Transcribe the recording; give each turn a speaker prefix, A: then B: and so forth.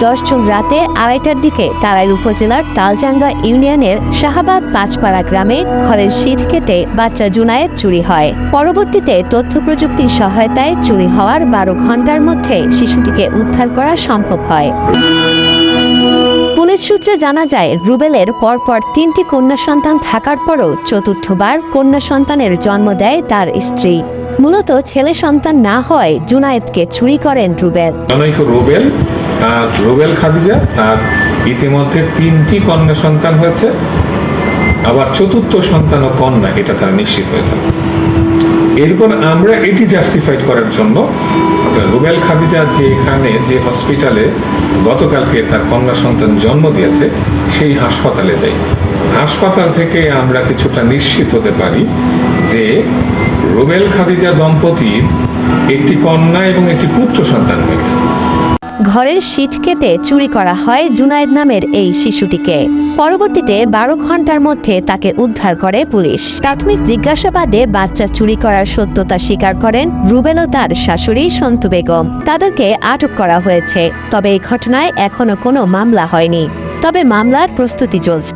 A: দশ জুন রাতে আড়াইটার দিকে তারাইল উপজেলার তালজাঙ্গা ইউনিয়নের শাহাবাদ পাঁচপাড়া গ্রামে ঘরের শীত কেটে বাচ্চা জুনায়েদ চুরি হয়। পরবর্তীতে তথ্য প্রযুক্তির সহায়তায় চুরি হওয়ার বারো ঘণ্টার মধ্যে শিশুটিকে উদ্ধার করা সম্ভব হয়। পুলিশ সূত্রে জানা যায়, রুবেলের পরপর তিনটি কন্যা সন্তান থাকার পরও চতুর্থবার কন্যা সন্তানের জন্ম দেয় তার স্ত্রী। মূলত ছেলে সন্তান না হয় জুনায়েদকে চুরি করেন রুবেল।
B: জনৈক রুবেল রুবেল খাদিজা, তার ইতিমধ্যে তিনটি কন্যা সন্তান হয়েছে। আবার চতুর্থ সন্তান ও কন্যা, এটা তারা নিশ্চিত হয়েছে। এরপর আমরা এটি করার জন্য রুবেল খাদিজা যে এখানে যে হসপিটালে গতকালকে তার কন্যা সন্তান জন্ম দিয়েছে, সেই হাসপাতালে যাই। হাসপাতাল থেকে আমরা কিছুটা নিশ্চিত হতে পারি রুবেল খাদিজা দম্পতির একটি কন্যা এবং একটি পুত্র সন্তান হয়েছে।
A: ঘরের শীত কেটে চুরি করা হয় জুনায়েদ নামের এই শিশুটিকে। পরবর্তীতে বারো ঘণ্টার মধ্যে তাকে উদ্ধার করে পুলিশ। প্রাথমিক জিজ্ঞাসাবাদে বাচ্চা চুরি করার সত্যতা স্বীকার করেন রুবেল ও তার শাশুড়ি সন্তু বেগম। তাদেরকে আটক করা হয়েছে, তবে এই ঘটনায় এখনও কোনো মামলা হয়নি। তবে মামলার প্রস্তুতি চলছে।